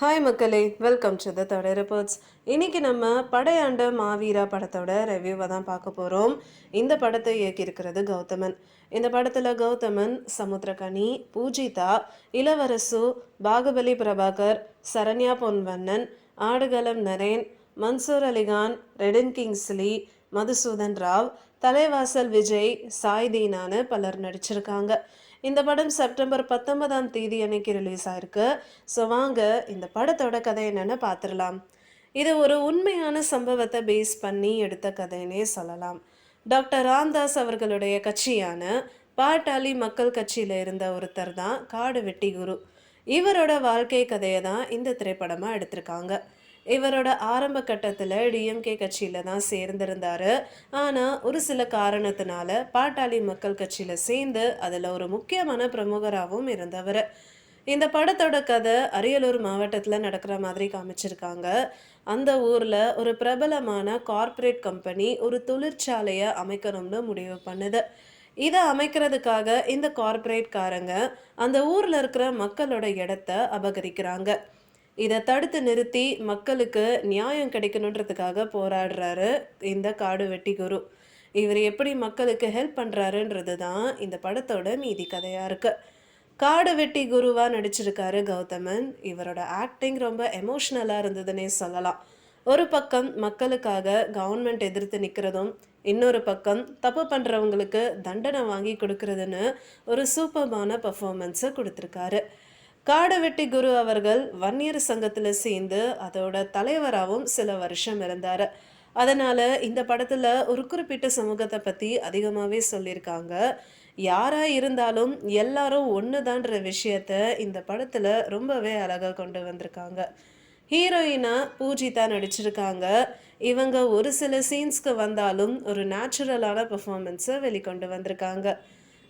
Hi மக்களே. Welcome to the தட reports இன்னைக்கு நம்ம படையாண்ட மாவீரா படத்தோட ரிவ்யூவை தான் பார்க்க போகிறோம் இந்த படத்தை இயக்கியிருக்கிறது கௌதமன். இந்த படத்தில் கௌதமன் சமுத்திரகனி பூஜிதா இளவரசு பாகுபலி பிரபாகர் சரண்யா பொன்வண்ணன் ஆடுகளம் நரேன் மன்சூர் அலிகான் ரெடின் கிங்ஸ்லி மதுசூதன் ராவ் தலைவாசல் விஜய் சாய் தீனான்னு பலர் நடிச்சிருக்காங்க. இந்த படம் செப்டம்பர் பத்தொன்பதாம் தேதி அன்னைக்கு ரிலீஸ் ஆயிருக்கு. ஸோ வாங்க இந்த படத்தோட கதை என்னென்னு பார்த்துடலாம். இது ஒரு உண்மையான சம்பவத்தை பேஸ் பண்ணி எடுத்த கதைன்னே சொல்லலாம். டாக்டர் ராம்தாஸ் அவர்களுடைய கட்சியான பாட்டாளி மக்கள் கட்சியில் இருந்த ஒருத்தர் தான் காடு வெட்டி குரு. இவரோட வாழ்க்கை கதையை தான் இந்த திரைப்படமாக எடுத்திருக்காங்க. இவரோட ஆரம்ப கட்டத்தில் டிஎம்கே கட்சியில் தான் சேர்ந்திருந்தார். ஆனால் ஒரு சில காரணத்தினால பாட்டாளி மக்கள் கட்சியில் சேர்ந்து அதில் ஒரு முக்கியமான பிரமுகராகவும் இருந்தவர். இந்த படத்தோட கதை அரியலூர் மாவட்டத்தில் நடக்கிற மாதிரி காமிச்சிருக்காங்க. அந்த ஊரில் ஒரு பிரபலமான கார்ப்பரேட் கம்பெனி ஒரு தொழிற்சாலையை அமைக்கணும்னு முடிவு பண்ணுது. இதை அமைக்கிறதுக்காக இந்த கார்ப்பரேட்காரங்க அந்த ஊரில் இருக்கிற மக்களோட இடத்த அபகரிக்கிறாங்க. இதை தடுத்து நிறுத்தி மக்களுக்கு நியாயம் கிடைக்கணுன்றதுக்காக போராடுறாரு இந்த காடு வெட்டி குரு. இவர் எப்படி மக்களுக்கு ஹெல்ப் பண்ணுறாருன்றது தான் இந்த படத்தோட மீதி கதையாக இருக்கு. காடு வெட்டி குருவாக நடிச்சிருக்காரு கௌதமன். இவரோட ஆக்டிங் ரொம்ப எமோஷ்னலாக இருந்ததுன்னே சொல்லலாம். ஒரு பக்கம் மக்களுக்காக கவர்மெண்ட் எதிர்த்து நிற்கிறதும் இன்னொரு பக்கம் தப்பு பண்ணுறவங்களுக்கு தண்டனை வாங்கி கொடுக்கறதுன்னு ஒரு சூப்பர்மான பர்ஃபார்மன்ஸை கொடுத்துருக்காரு. காடவெட்டி குரு அவர்கள் வன்னியர் சங்கத்தில் சேர்ந்து அதோட தலைவராகவும் சில வருஷம் இருந்தார். அதனால் இந்த படத்தில் ஒரு குறிப்பிட்ட சமூகத்தை பற்றி அதிகமாகவே சொல்லியிருக்காங்க. யாராக இருந்தாலும் எல்லாரும் ஒன்று தான்ற விஷயத்த இந்த படத்தில் ரொம்பவே அழகாக கொண்டு வந்திருக்காங்க. ஹீரோயினா பூஜிதா நடிச்சிருக்காங்க. இவங்க ஒரு சில சீன்ஸ்க்கு வந்தாலும் ஒரு நேச்சுரலான பெர்ஃபார்மன்ஸை வெளிக்கொண்டு வந்திருக்காங்க.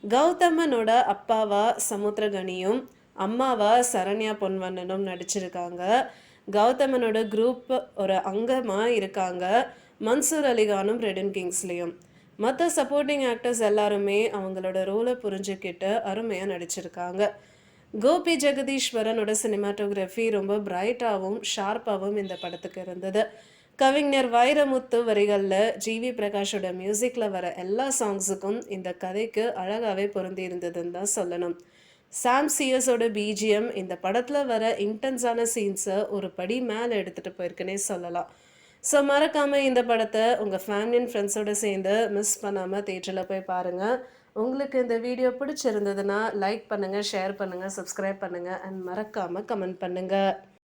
கௌதமனோட அப்பாவா சமுத்திரகனியும் அம்மாவா சரண்யா பொன்வண்ணனும் நடிச்சிருக்காங்க. கௌதமனோட குரூப் ஒரு அங்கமாக இருக்காங்க. மன்சூர் அலிகானும் ரெடன் கிங்ஸ்லேயும். மற்ற சப்போர்ட்டிங் ஆக்டர்ஸ் எல்லாருமே அவங்களோட ரோலை புரிஞ்சுக்கிட்டு அருமையாக நடிச்சிருக்காங்க. கோபி ஜெகதீஸ்வரனோட சினிமாட்டோகிராஃபி ரொம்ப பிரைட்டாகவும் ஷார்ப்பாகவும் இந்த படத்துக்கு இருந்தது. கவிஞர் வைரமுத்து வரிகளில் ஜிவி பிரகாஷோட மியூசிக்கில் வர எல்லா சாங்ஸுக்கும் இந்த கதைக்கு அழகாகவே பொருந்தி இருந்ததுன்னு தான் சொல்லணும். சாம் சியர்ஸோட பிஜிஎம் இந்த படத்தில் வர இன்டென்ஸான சீன்ஸை ஒரு படி மேலே எடுத்துகிட்டு போயிருக்குன்னே சொல்லலாம். ஸோ மறக்காமல் இந்த படத்தை உங்கள் ஃபேமிலி அண்ட் ஃப்ரெண்ட்ஸோடு சேர்ந்து மிஸ் பண்ணாமல் தேட்டரில் போய் பாருங்கள் உங்களுக்கு இந்த வீடியோ பிடிச்சிருந்ததுன்னா லைக் பண்ணுங்கள் ஷேர் பண்ணுங்கள் சப்ஸ்கிரைப் பண்ணுங்கள் அண்ட் மறக்காமல் கமெண்ட் பண்ணுங்கள்